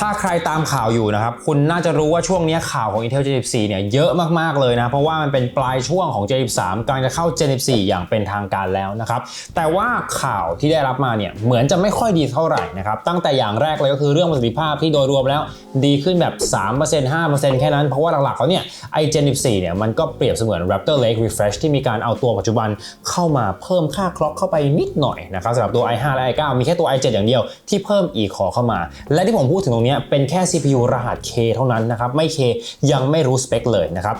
ถ้าใครตามข่าวอยู่นะครับ คุณน่าจะรู้ว่าช่วงนี้ข่าวของ Intel Gen 14เนี่ยเยอะมาก ๆ เลยนะ เพราะว่ามันเป็นปลายช่วงของ Gen 13กำลังจะเข้า Gen 14อย่างเป็นทางการแล้วนะครับ แต่ว่าข่าวที่ได้รับมาเนี่ยเหมือนจะไม่ค่อยดีเท่าไหร่นะครับ ตั้งแต่อย่างแรกเลยก็คือเรื่องประสิทธิภาพที่โดยรวมแล้วดีขึ้นแบบ 3% 5%แค่นั้น เพราะว่าหลัก ๆ เขาเนี่ยไอ Gen 14เนี่ยมันก็เปรียบเสมือน Raptor Lake Refresh ที่มีการเอาตัวปัจจุบันเข้ามาเพิ่มค่าคล็อกเข้าไปนิดหน่อยนะครับสำหรับตัว i5 และ i9 มีแค่ตัว i7 อย่างเดียวที่เพิ่ม e-core เข้ามา และที่ผมพูดถึงตรงเนี้ยเป็นแค่ CPU รหัส K เท่านั้นนะครับ ไม่ K ยังไม่รู้สเปคเลยนะครับ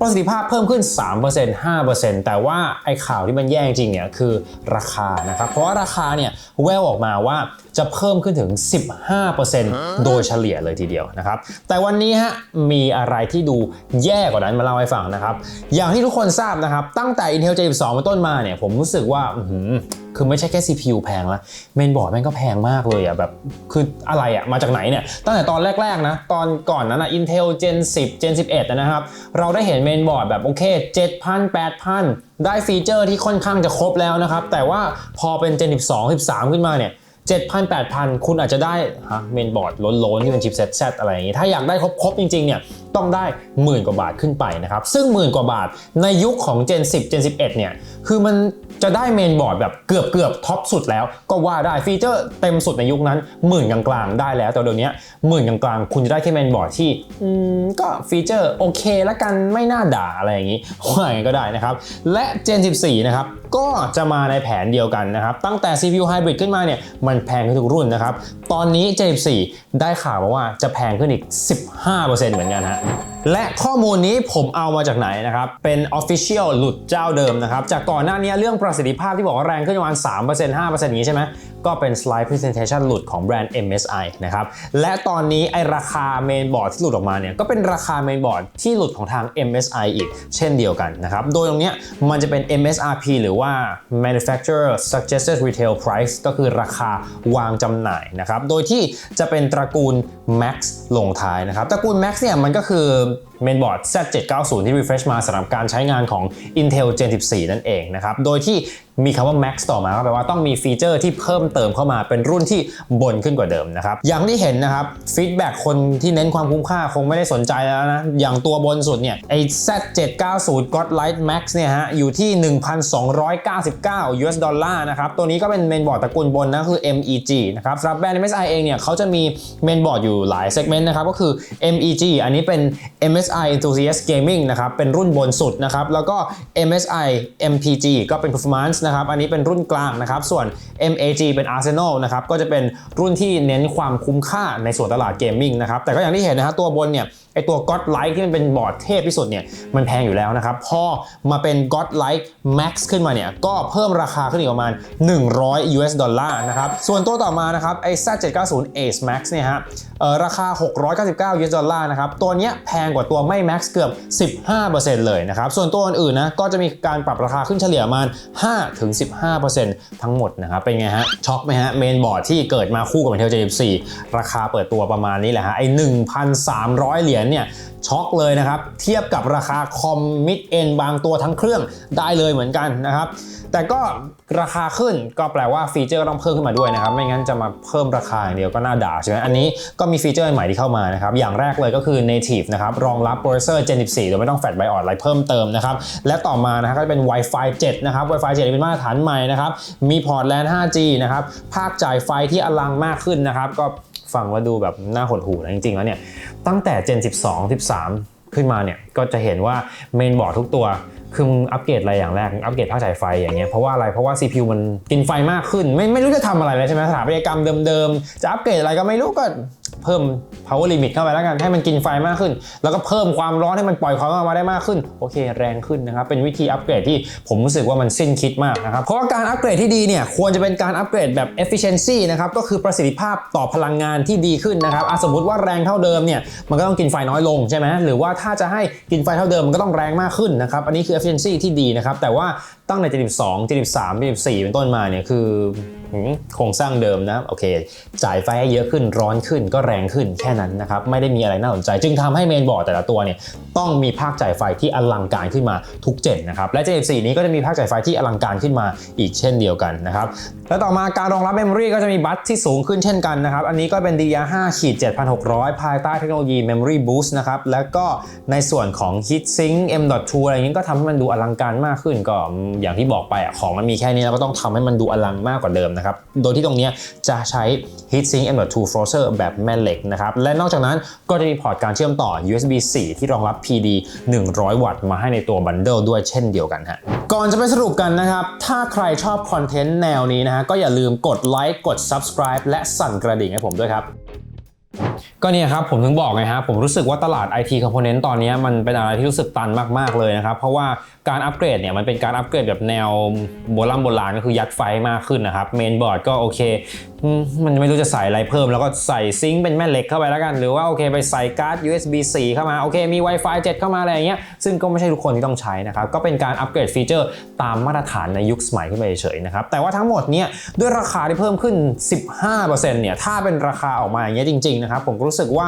ประสิทธิภาพเพิ่มขึ้น 3% 5%แต่ว่าไอ้ข่าวที่มันแย่จริงๆเนี่ยคือราคานะครับ เพราะว่าราคาเนี่ยแววออกมาว่าจะเพิ่มขึ้นถึง 15%โดยเฉลี่ยเลยทีเดียวนะครับ แต่วันนี้ฮะมีอะไรที่ดูแย่กว่านั้นมาเล่าให้ฟังนะครับ อย่างที่ทุกคนทราบนะครับ ตั้งแต่ Intel J 12 เป็นต้นมาเนี่ยผมรู้สึกว่าอื้อหือ คือไม่ใช่แค่ CPU แพงล้วเมนบอร์ดแม่งก็แพงมากเลยอะแบบคืออะไรอะมาจากไหนเนี่ยตั้งแต่ตอนแรกๆนะตอนก่อนนั้นอะ Intel Gen 10 Gen 11นะครับเราได้เห็นเมนบอร์ดแบบโอเค 7,000 8,000 ได้ฟีเจอร์ที่ค่อนข้างจะครบแล้วนะครับแต่ว่าพอเป็น Gen 12 13 ขึ้นมาเนี่ย7,000 8,000 คุณอาจจะได้ฮะเมนบอร์ดล้นๆที่เป็นชิปเซ็ต Z อะไรอย่างงี้ ถ้าอยากได้ครบๆจริงๆเนี่ยต้องได้หมื่นกว่าบาทขึ้นไปนะครับ ซึ่งหมื่นกว่าบาทในยุคของ Gen 10 Gen 11เนี่ยคือมัน จะได้เมนบอร์ดแบบเกือบเกือบท็อปสุดแล้ว ก็ว่าได้ฟีเจอร์เต็มสุดในยุคนั้นหมื่นกลางๆได้แล้ว แต่เดี๋ยวนี้หมื่นกลางๆคุณจะได้แค่เมนบอร์ดที่ก็ฟีเจอร์โอเคละกันไม่น่าด่าอะไรอย่างงี้ว่าอย่างก็ได้นะครับ และ Gen 14 นะครับก็จะมาในแผนเดียวกันนะครับ ตั้งแต่ CPU Hybrid ขึ้นมาเนี่ยมันแพงขึ้นทุกรุ่นนะครับ ตอนนี้ Gen 14 ได้ข่าวมาว่าจะแพงขึ้นอีก 15%เหมือนกันฮะและข้อมูลนี้ผมเอามาจากไหนนะครับ เป็น Official หลุดเจ้าเดิมนะครับ จากก่อนหน้านี้เรื่องประสิทธิภาพที่บอกว่าแรงขึ้นประมาณ 3% 5%อย่างนี้ใช่ไหม ก็เป็น slide presentation หลุดของแบรนด์ MSI นะครับ และตอนนี้ไอราคาเมนบอร์ดที่หลุดออกมาเนี่ยก็เป็นราคาเมนบอร์ดที่หลุดของทาง MSI อีกเช่นเดียวกันนะครับ โดยตรงเนี้ยมันจะเป็น MSRP หรือว่า manufacturer suggested retail price ก็คือราคาวางจำหน่ายนะครับ โดยที่จะเป็นตระกูล Max ลงท้ายนะครับ ตระกูล Max เนี่ยมันก็คือ เมนบอร์ด Z790 ที่ refresh มาสำหรับการใช้งานของ Intel Gen 14 นั่นเองนะครับ โดยที่มีคำว่า Max ต่อมาก็แปลว่าต้องมีฟีเจอร์ที่เพิ่มเติมเข้ามาเป็นรุ่นที่บนขึ้นกว่าเดิมนะครับ อย่างที่เห็นนะครับฟีดแบ็คนที่เน้นความคุ้มค่าคงไม่ได้สนใจแล้วนะ อย่างตัวบนสุดเนี่ยไอ้ Z790 Godlight Max เนี่ยฮะอยู่ที่ 1,299 US ดอลลาร์นะครับ ตัวนี้ก็เป็นเมนบอร์ดตระกูลบนนะคือ MEG นะครับสำหรับแบรนด์ MSI เองเนี่ยเขาจะมีเมนบอร์ดอยู่หลายเซกเมนต์นะครับก็คือ MEG อันนี้เป็น MSI Enthusiast Gaming นะครับเป็นรุ่นบนสุดนะครับแล้วก็ MSI MPG ก็เป็น Performance นะครับอันนี้เป็นรุ่นกลางนะครับส่วน MAG เป็น Arsenal นะครับก็จะเป็นรุ่นที่เน้นความคุ้มค่าในส่วนตลาดเกมมิ่งนะครับแต่ก็อย่างที่เห็นนะฮะตัวบนเนี่ยไอตัว God Light ที่มันเป็นบอร์ดเทพที่สุดเนี่ยมันแพงอยู่แล้วนะครับพอมาเป็น God Light Max ขึ้นมาเนี่ยก็เพิ่มราคาขึ้นอีกประมาณ 100 US ดอลลาร์นะครับส่วนตัวต่อมานะครับไอ Z790 Ace Max เนี่ยฮะเอ่อราคา 699 US ดอลลาร์นะครับตัวเนี้ยแพงกว่าตัวไม่ Max เกือบ 15%เลยนะครับ ส่วนตัวอื่นๆนะก็จะมีการปรับราคาขึ้นเฉลี่ยประมาณ 5-15%ทั้งหมดนะครับ เป็นไงฮะ ช็อกไหมฮะ เมนบอร์ดที่เกิดมาคู่กับ Intel J14 ราคาเปิดตัวประมาณนี้แหละฮะ ไอ1,300 เหรียญเนี่ยช็อกเลยนะครับ เทียบกับราคาคอมมิดเอ็นบางตัวทั้งเครื่องได้เลยเหมือนกันนะครับ แต่ก็ราคาขึ้นก็แปลว่าฟีเจอร์ต้องเพิ่มขึ้นมาด้วยนะครับ ไม่งั้นจะมาเพิ่มราคาอย่างเดียวก็น่าด่าใช่ไหมอันนี้ก็มีฟีเจอร์ใหม่ที่เข้ามานะครับ อย่างแรกเลยก็คือ native นะครับรองรับ processor Gen 14 โดยไม่ต้องแฟลชไบออดอะไรเพิ่มเติมนะครับ และต่อมานะครับก็จะเป็น Wi-Fi 7 นะครับ Wi-Fi 7 เป็นมาตรฐานใหม่นะครับ มีพอร์ต LAN 5G นะครับ ภาคจ่ายไฟที่อลังมากขึ้นนะครับ ก็ฟังว่าดูแบบน่าหดหูนะจริงๆแล้วเนี่ย ตั้งแต่ Gen 12 13 ขึ้นมาเนี่ย ก็จะเห็นว่าเมนบอร์ดทุกตัวคือมึงอัปเกรดอะไรอย่างแรกอัปเกรดภาคจ่ายไฟอย่างเงี้ยเพราะว่าอะไรเพราะว่า CPU มันกินไฟมากขึ้น ไม่ไม่รู้จะทำอะไรเลยใช่ไหมสถาปัตยกรรมเดิมๆ จะอัปเกรดอะไรก็ไม่รู้ก็ พิ่ม power limit เข้าไปแล้วกันให้มันกินไฟมากขึ้น แล้วก็เพิ่มความร้อนให้มันปล่อยความร้อนออกมาได้มากขึ้น โอเค แรงขึ้นนะครับ เป็นวิธีอัปเกรดที่ผมรู้สึกว่ามันสิ้นคิดมากนะครับ เพราะว่าการอัปเกรดที่ดีเนี่ยควรจะเป็นการอัปเกรดแบบ efficiency นะครับก็คือประสิทธิภาพต่อพลังงานที่ดีขึ้นนะครับสมมติว่าแรงเท่าเดิมเนี่ยมันก็ต้องกินไฟน้อยลงใช่ไหมหรือว่าถ้าจะให้กินไฟเท่าเดิมมันก็ต้องแรงมากขึ้นนะครับอันนี้คือ efficiency ที่ดีนะครับแต่ว่าตั้งใน72 73 74เป็นต้นมาเนี่ยคือ โครงสร้างเดิมนะโอเค จ่ายไฟให้เยอะขึ้นร้อนขึ้นก็แรงขึ้นแค่นั้นนะครับ ไม่ได้มีอะไรน่าสนใจ จึงทำให้เมนบอร์ดแต่ละตัวเนี่ยต้องมีภาคจ่ายไฟที่อลังการขึ้นมาทุกเจนนะครับ และ Gen 4นี้ก็จะมีภาคจ่ายไฟที่อลังการขึ้นมาอีกเช่นเดียวกันนะครับ แล้วต่อมาการรองรับเมมโมรีก็จะมีบัสที่สูงขึ้นเช่นกันนะครับ อันนี้ก็เป็น DDR5 ขีด7600 ภายใต้เทคโนโลยี Memory Boost นะครับ แล้วก็ในส่วนของ Heatsink M.2 อะไรอย่างนี้ก็ทำให้มันดูอลังการมากขึ้นก็อย่างที่บอกไปอะของมันมีแค่นี้เราก็ต้องทำให้มันดูอลังมากกว่าเดิมนะครับ โดยที่ตรงนี้จะใช้ Heatsink M.2 Forcer แบบแม่เหล็กนะครับ และนอกจากนั้นก็จะมีพอร์ตการเชื่อมต่อ USB 4 ที่รองรับ PD 100 วัตต์มาให้ในตัวบันเดิลด้วยเช่นเดียวกันฮะ ก่อนจะไปสรุปกันนะครับ ถ้าใครชอบคอนเทนต์แนวนี้นะฮะ ก็อย่าลืมกดไลค์ กด subscribe และสั่นกระดิ่งให้ผมด้วยครับ ก็เนี่ยครับผมถึงบอกไงฮะผมรู้สึกว่าตลาด IT Component ตอนนี้มันเป็นอะไรที่รู้สึกตันมากๆเลยนะครับ เพราะว่าการอัปเกรดเนี่ยมันเป็นการอัปเกรดแบบแนวโบราณโบราณก็คือยัดไฟมากขึ้นนะครับเมนบอร์ดก็โอเคมันไม่รู้จะใส่อะไรเพิ่ม แล้วก็ใส่ซิงค์เป็นแม่เหล็กเข้าไปแล้วกัน หรือว่าโอเคไปใส่การ์ด USB 4 เข้ามา โอเคมี Wi-Fi 7 เข้ามาอะไรอย่างเงี้ยซึ่งก็ไม่ใช่ทุกคนที่ต้องใช้นะครับ ก็เป็นการอัปเกรดฟีเจอร์ตามมาตรฐานในยุคสมัยขึ้นไปเฉยๆนะครับ แต่ว่าทั้งหมดเนี่ยด้วยราคาที่เพิ่มขึ้น 15%เนี่ยถ้าเป็นราคาออกมาอย่างเงี้ยจริงๆนะครับผมก็รู้สึกว่า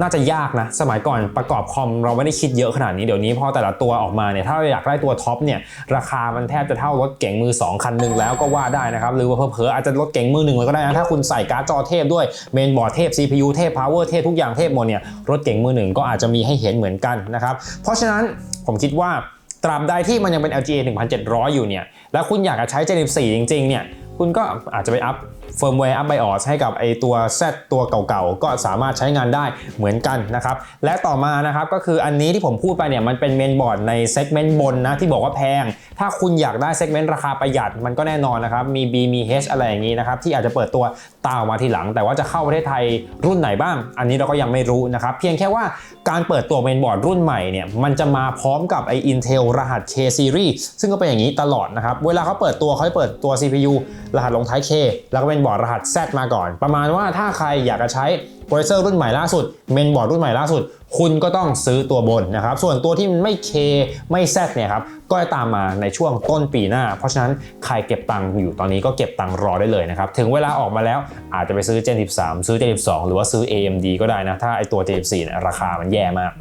น่าจะยากนะ สมัยก่อนประกอบคอมเราไม่ได้คิดเยอะขนาดนี้เดี๋ยวนี้พอแต่ละตัวออกมาเนี่ยถ้าเราอยากได้ตัวท็อปเนี่ยราคามันแทบจะเท่ารถเก๋งมือ 2 คันหนึ่งแล้วก็ว่าได้นะครับหรือว่าเผลอๆอาจจะรถเก๋งมือหนึ่งเลยก็ได้นะถ้าคุณใส่การ์ดจอเทพด้วยเมนบอร์ดเทพ CPU เทพ power เทพทุกอย่างเทพหมดเนี่ยรถเก๋งมือหนึ่งก็อาจจะมีให้เห็นเหมือนกันนะครับเพราะฉะนั้นผมคิดว่าตราบใดที่มันยังเป็น LGA 1700 อยู่เนี่ย แล้วคุณอยากจะใช้ Gen 4จริงๆ เนี่ย คุณก็อาจจะไปอัพ เฟิร์มแวร์อัพไบออสให้กับไอตัว Z ตัวเก่าๆ ก็สามารถใช้งานได้เหมือนกันนะครับ และต่อมานะครับก็คืออันนี้ที่ผมพูดไปเนี่ยมันเป็นเมนบอร์ดในเซกเมนต์บนนะที่บอกว่าแพง ถ้าคุณอยากได้เซกเมนต์ราคาประหยัดมันก็แน่นอนนะครับมี B มี H อะไรอย่างนี้นะครับที่อาจจะเปิดตัวตามมาทีหลัง แต่ว่าจะเข้าประเทศไทยรุ่นไหนบ้าง อันนี้เราก็ยังไม่รู้นะครับเพียงแค่ว่าการเปิดตัวเมนบอร์ดรุ่นใหม่เนี่ยมันจะมาพร้อมกับไอ Intel รหัส K series ซึ่งก็เป็นอย่างนี้ตลอดนะครับเวลาเขาเปิดตัวเขาจะเปิดตัว CPU รหัสลงท้าย K แล้วก็เป็นบอร์ดรหัส Z มาก่อน ประมาณว่าถ้าใครอยากจะใช้โปรเซสเซอร์รุ่นใหม่ล่าสุด เมนบอร์ดรุ่นใหม่ล่าสุด คุณก็ต้องซื้อตัวบนนะครับ ส่วนตัวที่ไม่ K ไม่ Z เนี่ยครับ ก็จะตามมาในช่วงต้นปีหน้า เพราะฉะนั้นใครเก็บตังค์อยู่ตอนนี้ก็เก็บตังค์รอได้เลยนะครับ ถึงเวลาออกมาแล้วอาจจะไปซื้อ Gen 13 ซื้อ Gen 12 หรือว่าซื้อ AMD ก็ได้นะ ถ้าไอตัว Gen 14เนี่ยราคามันแย่มาก